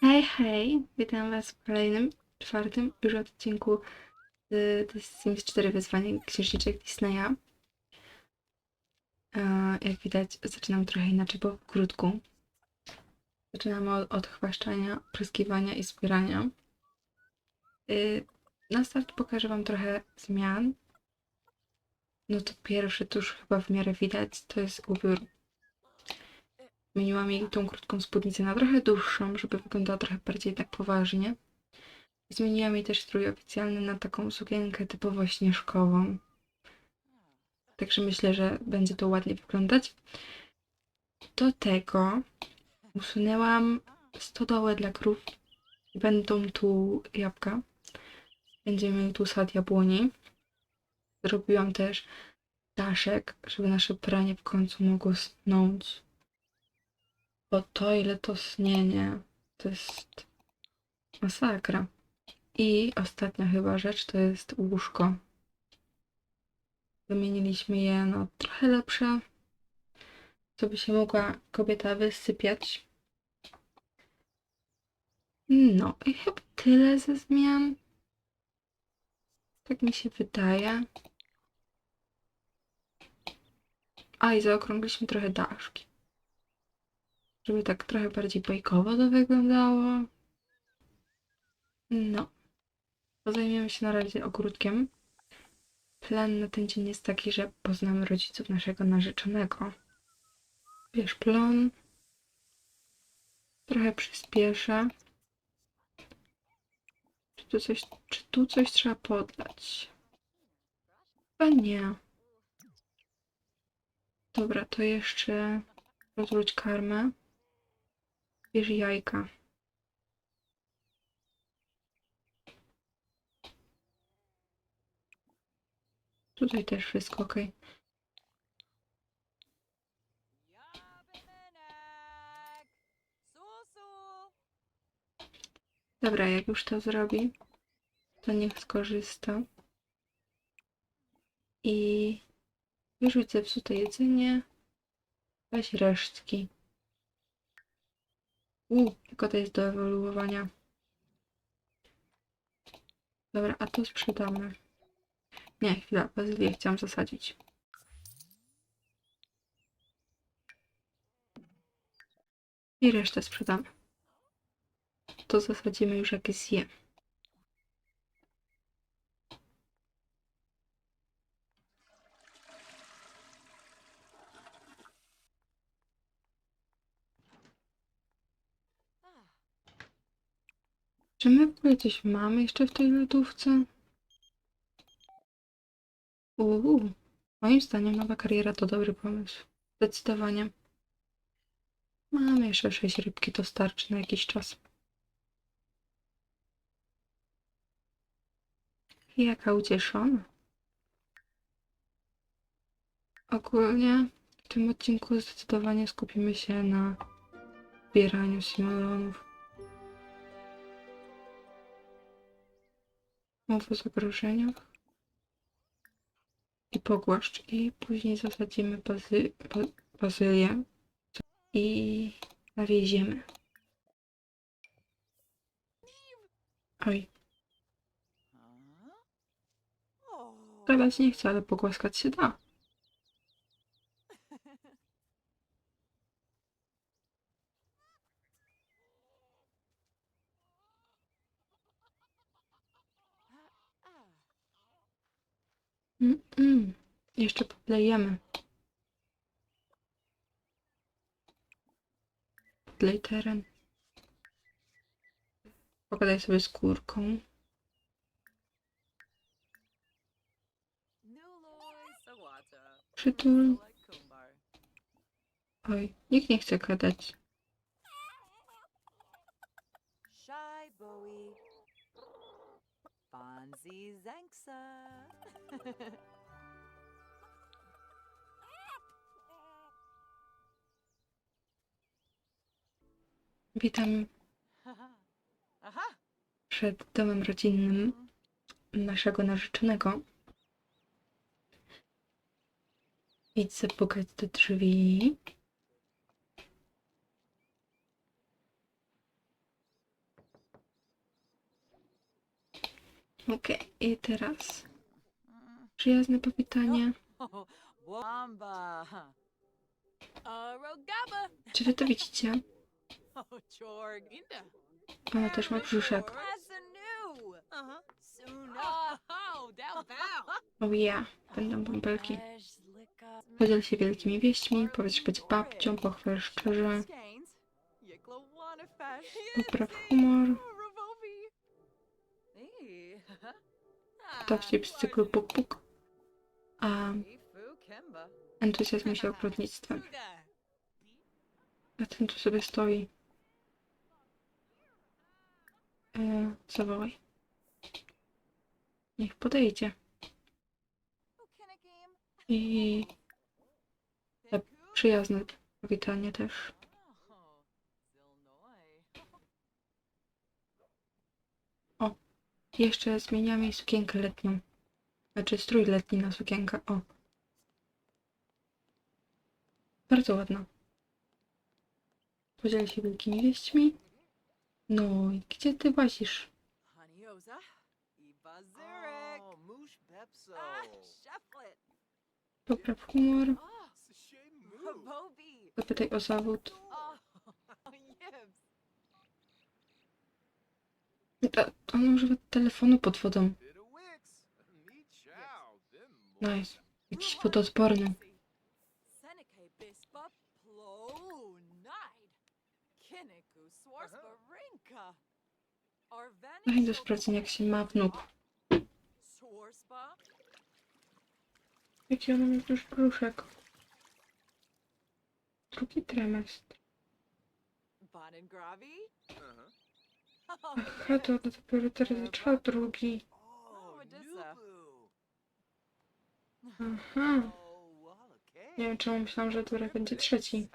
Hej, hej! Witam Was w kolejnym, czwartym już odcinku The Sims 4 Wyzwanie Księżniczek Disneya. Jak widać, zaczynam trochę inaczej po krótku. Zaczynamy od, od chwaszczania, pryskiwania i zbierania. Y, Na start pokażę Wam trochę zmian. No to pierwszy, to już chyba w miarę widać, to jest ubiór Zmieniłam jej tą krótką spódnicę na trochę dłuższą, żeby wyglądała trochę bardziej tak poważnie. Zmieniłam jej też strój oficjalny na taką sukienkę typowo śnieżkową. Także myślę, że będzie to ładnie wyglądać. Do tego usunęłam stodołę dla krów. Będą tu jabłka. Będziemy tu sad jabłoni. Zrobiłam też daszek, żeby nasze pranie w końcu mogło snąć. Bo to ile to snienie, to jest masakra. I ostatnia chyba rzecz to jest łóżko. Wymieniliśmy je na trochę lepsze, co by się mogła kobieta wysypiać. No i chyba tyle ze zmian. Tak mi się wydaje. A i zaokrągliśmy trochę daszki żeby tak trochę bardziej bajkowo to wyglądało. No. Zajmiemy się na razie ogródkiem. Plan na ten dzień jest taki, że poznamy rodziców naszego narzeczonego. Bierz plon. Trochę przyspieszę. Czy tu coś, czy tu coś trzeba podlać? Chyba nie. Dobra, to jeszcze rozwróć karmę. Bierz jajka. Tutaj też wszystko ok. Dobra, jak już to zrobi, to niech skorzysta. I wyrzuć zepsute jedzenie. Weź resztki. U, tylko to jest do ewoluowania. Dobra, a to sprzedamy. Nie, chwila, bazylię chciałam zasadzić. I resztę sprzedamy. To zasadzimy już jak zje. Czy my coś mamy jeszcze w tej lodówce? Uuu, moim zdaniem nowa kariera to dobry pomysł. Zdecydowanie. Mamy jeszcze sześć rybki, to starczy na jakiś czas. Jaka ucieszona. Ogólnie w tym odcinku zdecydowanie skupimy się na zbieraniu simulonów. Mów o zagrożeniach. I pogłaszcz. I później zasadzimy bazy, ba, bazylię. I nawieziemy. Oj, teraz nie chcę, ale pogłaskać się da. a, a. Mm, mm. Jeszcze podlejemy. Podlej teren. Pogadaj sobie z kurką. Przytul. Oj, nikt nie chce gadać. Bonzi Zanksa. Witam przed domem rodzinnym naszego narzeczonego. Idź zapukać do drzwi. Okej, i teraz przyjazne powitanie. Czy wy to widzicie? Ona też ma brzuszek. Oh, ja, będą bąbelki. Podziel się wielkimi wieśćmi, powiedz, że będzie babcią, pochwal szczerze, popraw humor. Dowcip z cyklu Puk Puk, a entuzjazm się ogrodnictwem. A ten tu sobie stoi. E, zawołaj. Niech podejdzie. I przyjazne powitanie też. Jeszcze zmieniam jej sukienkę letnią. Znaczy strój letni na sukienkę. O. Bardzo ładna. Podziel się wielkimi wieśćmi. No i gdzie ty łazisz? Popraw humor. Zapytaj o zawód. On używa telefonu pod wodą. Nice. Jakiś swarspa rinka. Daj do sprawdzenia jak się ma wnuk. Ona ma już brzuszek. Drugi. Uh-huh. Aha, to ona dopiero teraz zaczęła drugi. Aha. Wallacay. Nie wiem czemu myślałam, że teraz będzie trzeci.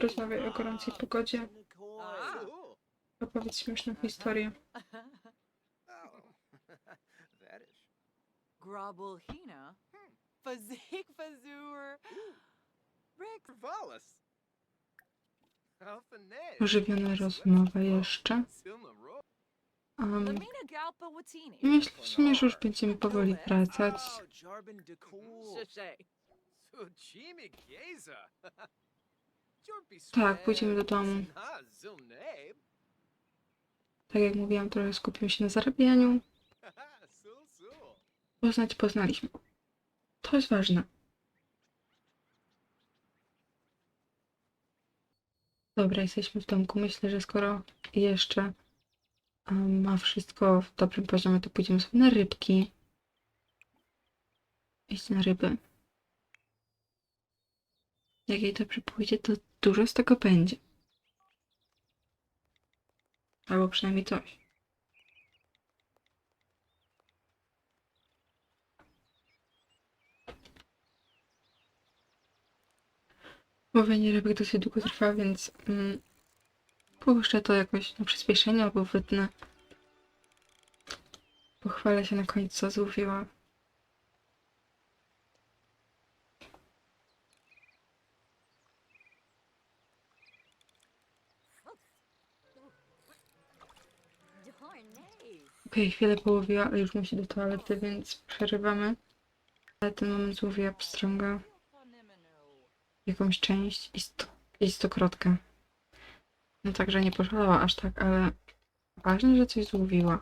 Rozmawiaj o gorącej pogodzie. Opowiedz śmieszną historię. Oh, that is. Grobble hina. Fazik fazur. Rick. Alphanet. Ożywiona rozmowa jeszcze. Um, myślę że już będziemy powoli wracać. Oh. Tak, pójdziemy do domu. Tak jak mówiłam, trochę skupiłem się na zarabianiu. Poznać poznaliśmy. To jest ważne. Dobra, jesteśmy w domku. Myślę, że skoro jeszcze ma wszystko w dobrym poziomie, to pójdziemy sobie na rybki. Iść na ryby. Jak jej dobrze pójdzie, to dużo z tego będzie. Albo przynajmniej coś. Łowienie rybek dosyć długo trwa, więc mm, puszczę to jakoś na przyspieszenie albo wytnę. Pochwalę się na końcu, co złowiła. Okej, chwilę połowiła, ale już musi do toalety, więc przerywamy. Ale ten moment złowiła pstrąga jakąś część i, sto, i stokrotkę. No także nie poszalała aż tak, ale ważne, że coś złowiła.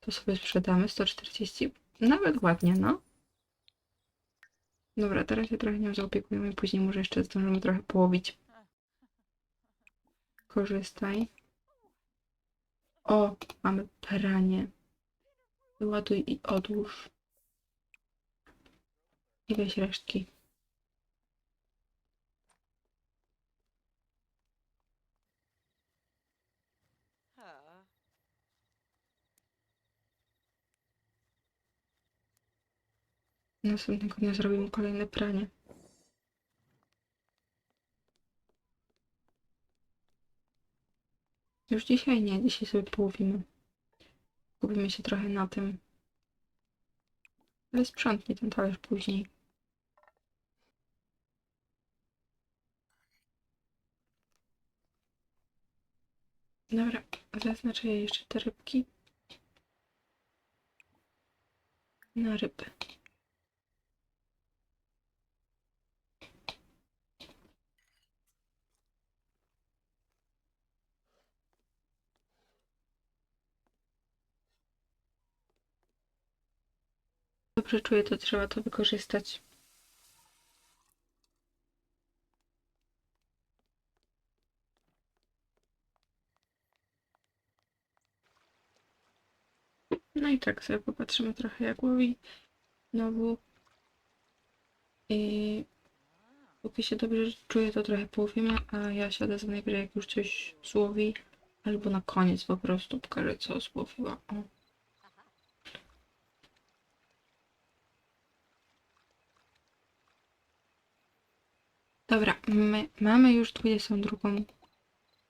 To sobie sprzedamy 140. Nawet ładnie, no. Dobra, teraz się trochę nią zaopiekujemy, później może jeszcze zdążymy trochę połowić. Korzystaj. O, mamy pranie. Wyładuj i odłóż. I weź resztki. Następnego dnia zrobimy kolejne pranie. Już dzisiaj nie, dzisiaj sobie połowimy. Kupimy się trochę na tym. Ale sprzątnie ten talerz później. Dobra, zaznaczę jeszcze te rybki. Na ryby. Dobrze czuję, to trzeba to wykorzystać. No i tak sobie popatrzymy trochę jak łowi znowu. I póki się dobrze czuję, to trochę połowimy, a ja się odezwę najwyżej jak już coś złowi. Albo na koniec po prostu pokażę co złowiła. O. Dobra, my mamy już 22,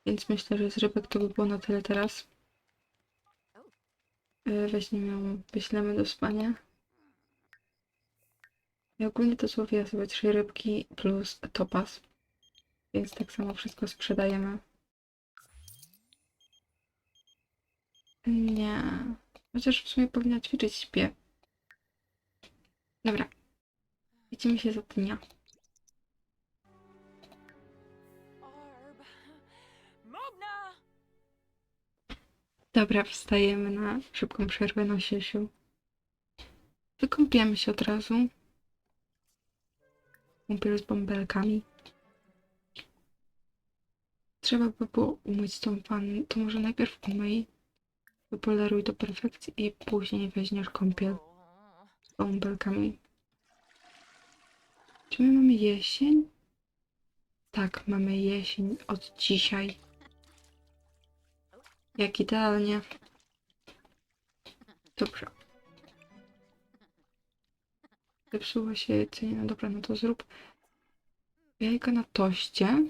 więc myślę, że z rybek to by było na tyle teraz. Y, Weźmiemy ją, wyślemy do spania. I ogólnie to złowiła sobie trzy rybki plus topas. Więc tak samo wszystko sprzedajemy. Nie. Chociaż w sumie powinna ćwiczyć śpiew. Dobra. Widzimy się za dnia. Dobra, wstajemy na szybką przerwę na siesiu. Wykąpiemy się od razu. Kąpiel z bąbelkami. Trzeba by było umyć tą wannę. To może najpierw umyj, wypoleruj do perfekcji i później weźmiesz kąpiel z bąbelkami. Czy my mamy jesień? Tak, mamy jesień od dzisiaj. Jak idealnie. Dobrze. Zepsuło się jedzenie. No dobra, no to zrób jajka na toście.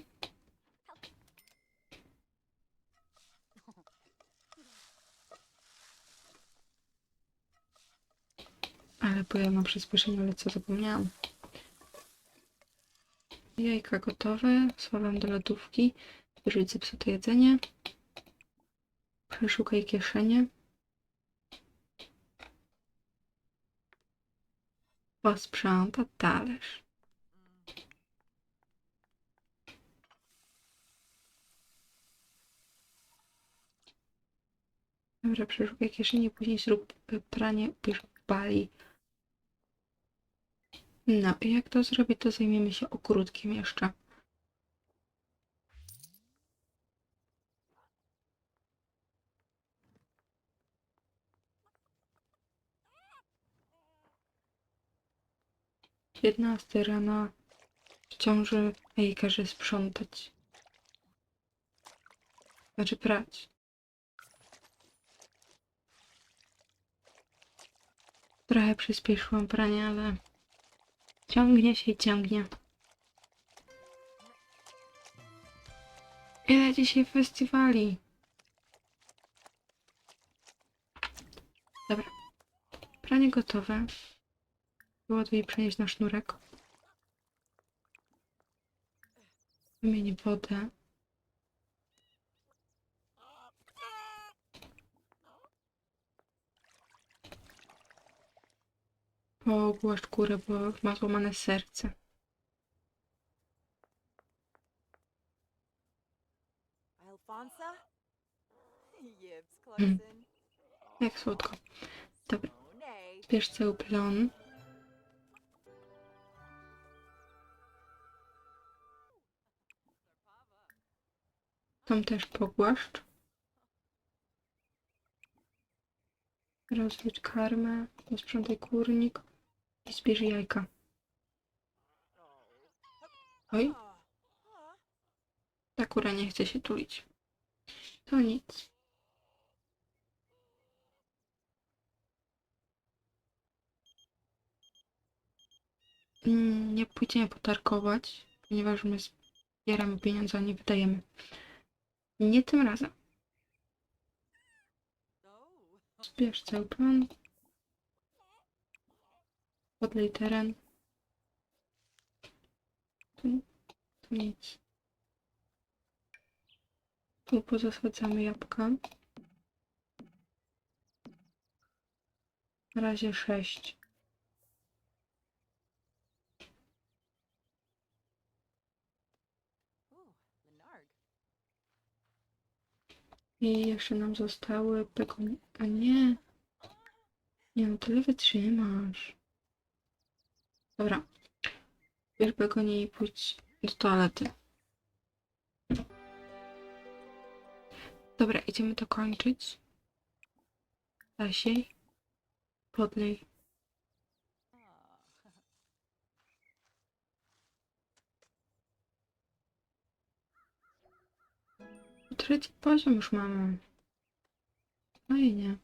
Ale bo ja mam przyspieszenie, ale co zapomniałam. Jajka gotowe. Sławam do lodówki. Wyrzuć zepsute jedzenie. Przeszukaj kieszenie. Posprząta talerz. Dobra, przeszukaj kieszenie, później zrób pranie, bierz bali. No i jak to zrobię, to zajmiemy się ogródkiem jeszcze. Piętnasty rano w ciąży, a jej każe sprzątać. Znaczy prać. Trochę przyspieszyłam pranie, ale ciągnie się i ciągnie. Ile dzisiaj festiwali? Dobra. Pranie gotowe. I przenieść na sznurek. Wymień wodę. Pogłasz kurę, bo ma złamane serce. Alfonsa? Hmm. Jak słodko. Dobra, Nay. bierz cały plon. Tą też pogłaszcz. Rozwódź karmę, posprzątaj kurnik i zbierz jajka. Oj, ta kura nie chce się tulić. To nic. Mm, Nie pójdziemy potarkować, ponieważ my zbieramy pieniądze, a nie wydajemy. Nie tym razem. Zbierz cały plan. Podlej teren. Tu, tu nic. Tu pozasadzamy jabłka. Na razie sześć. I jeszcze nam zostały pegonie... A nie. Nie no, tyle wytrzymasz. Dobra. Bierz begonie i pójdź do toalety. Dobra, idziemy to kończyć. Zasiej. Podlej. Ah. Trzeci poziom już mamy. Fajnie.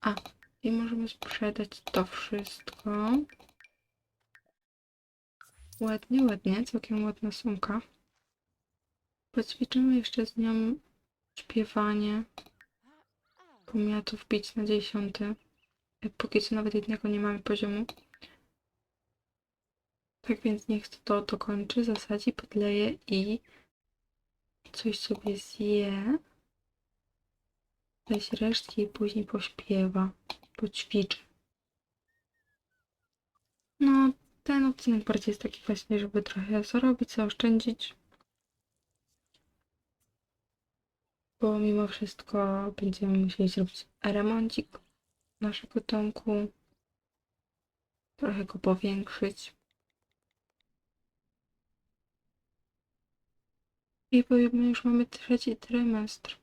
A, i możemy sprzedać to wszystko. Ładnie, ładnie, całkiem ładna sumka. Poćwiczymy jeszcze z nią śpiewanie. Powinna to wbić na dziesiąty. Póki co nawet jednego nie mamy poziomu. Tak więc niech to dokończy, zasadzi, podleje i coś sobie zje. Weź resztki i później pośpiewa, poćwiczy. No, ten odcinek bardziej jest taki właśnie, żeby trochę zarobić, zaoszczędzić. Bo mimo wszystko będziemy musieli zrobić remoncik naszego domku. Trochę go powiększyć. I bo my już mamy trzeci trymestr.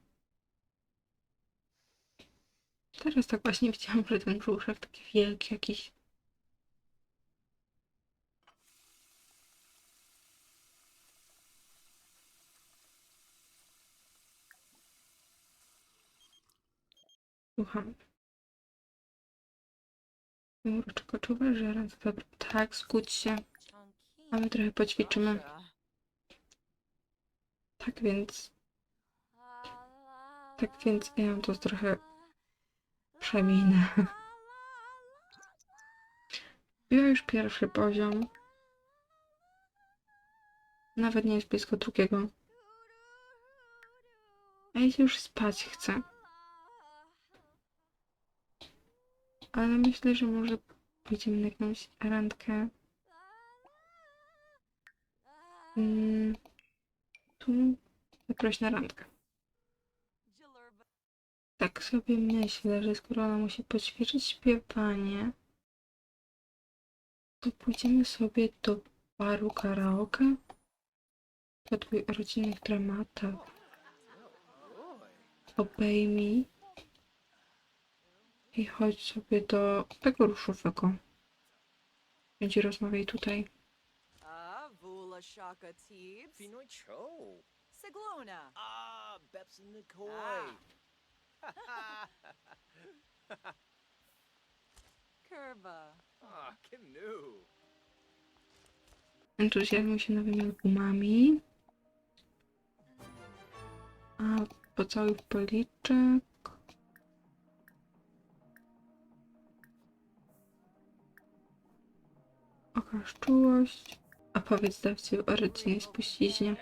Teraz tak właśnie widziałam, że ten brzuszek taki wielki jakiś. Słucham. Murczko, czuwasz, że raz. Tak, skudź się. A my trochę poćwiczymy. Tak więc, tak więc ja to trochę przewinę. Ja już pierwszy poziom. Nawet nie jest blisko drugiego. A się już spać chcę. Ale myślę, że może pójdziemy na jakąś randkę. Mm, tu zaproś na randkę. Tak sobie myślę, że skoro ona musi poćwiczyć śpiewanie, to pójdziemy sobie do baru karaoke. Do twój rodzinnych dramatach. Obejmij. I chodź sobie do tego ruszowego. Będzie rozmawiaj tutaj. Ah, Vula Shaka Teebs. Pinoy Cho. Siglona. Ah, Bepson. Curva. Ah, canoe. Entuzjazmuj się nowymi albumami. A pocałuj w policzek. Okaż czułość. Opowiedz dawcy o rodzinnej spuściźnie.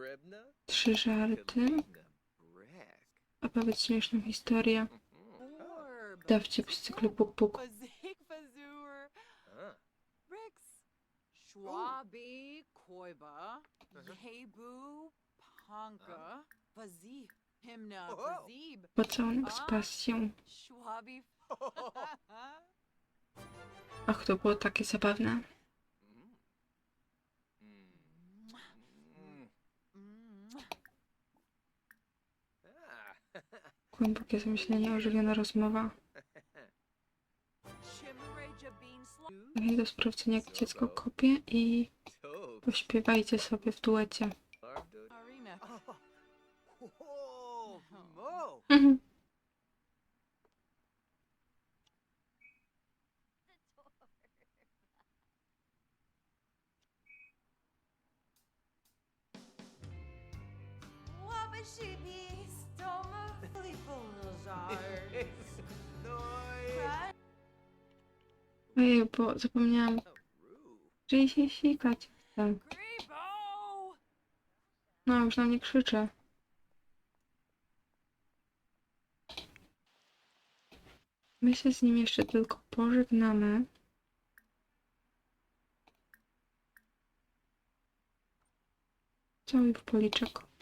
Rebna. Trzy żarty. Opowiedz śmieszną historię. Dawcip z cyklu Puk Puk. Schwabi Koiba. Hebu Panka. Fazi. Pocałunek z pasją. Ach, to było takie zabawne. Głębokie zamyślenie, ożywiona rozmowa. Nie do sprawdzenia, jak dziecko kopie i pośpiewajcie sobie w duecie. Ojej, bo zapomniałam, jej się sikać. Grebo! No, już na mnie krzyczy. My się z nim jeszcze tylko pożegnamy. Cały w policzek.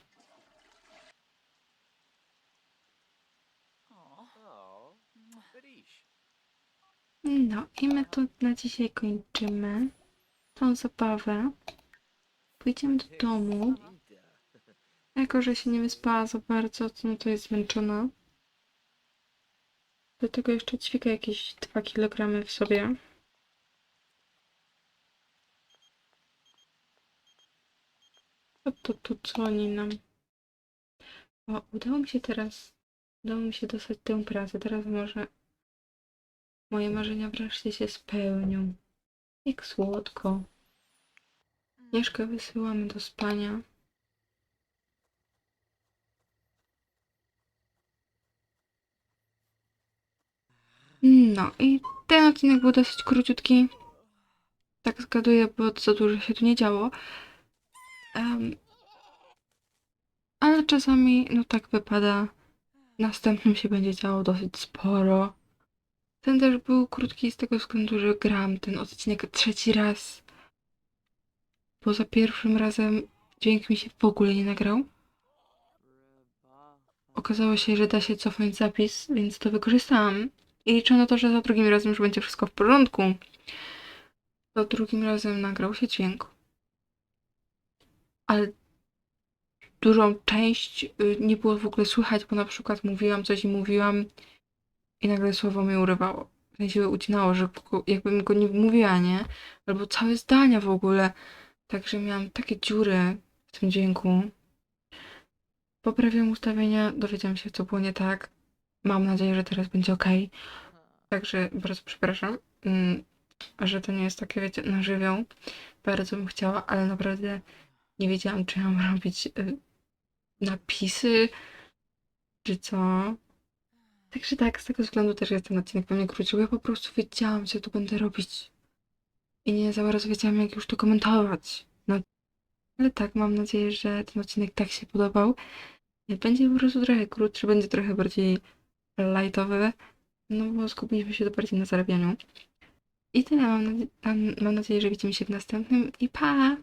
No i my tu na dzisiaj kończymy tą zabawę. Pójdziemy do domu. Jako, że się nie wyspała za bardzo, to no to jest zmęczona. Do tego jeszcze ćwika jakieś 2 kg w sobie. To, to, to co oni nam... O, udało mi się teraz... Udało mi się dostać tę pracę. Teraz może moje marzenia wreszcie się spełnią. Jak słodko. Mieszkę wysyłamy do spania. No i ten odcinek był dosyć króciutki. Tak zgaduję, bo za dużo się tu nie działo. Em, ale czasami, no tak wypada. Następnym się będzie działo dosyć sporo. Ten też był krótki z tego względu, że gram ten odcinek trzeci raz. Bo za pierwszym razem dźwięk mi się w ogóle nie nagrał. Okazało się, że da się cofnąć zapis, więc to wykorzystałam. I liczę na to, że za drugim razem już będzie wszystko w porządku. Za drugim razem nagrał się dźwięk. Ale dużą część y, nie było w ogóle słychać, bo na przykład mówiłam coś i mówiłam i nagle słowo mnie urywało. W sensie ucinało, że jakbym go nie mówiła, nie? Albo całe zdania w ogóle. Także miałam takie dziury w tym dźwięku. Poprawiam ustawienia, dowiedziałam się, co było nie tak. Mam nadzieję, że teraz będzie ok. Także bardzo przepraszam, mm, że to nie jest takie, wiecie, na żywioł. Bardzo bym chciała, ale naprawdę nie wiedziałam, czy mam robić y, napisy, czy co. Także tak, z tego względu też jest ten odcinek pewnie bo ja po prostu wiedziałam, co tu będę robić. I nie za bardzo wiedziałam, jak już to komentować. No, ale tak, mam nadzieję, że ten odcinek tak się podobał. Będzie po prostu trochę krótszy, będzie trochę bardziej lightowy, no bo skupiliśmy się to bardziej na zarabianiu. I tyle, mam, nadzie- mam, mam nadzieję, że widzimy się w następnym i pa!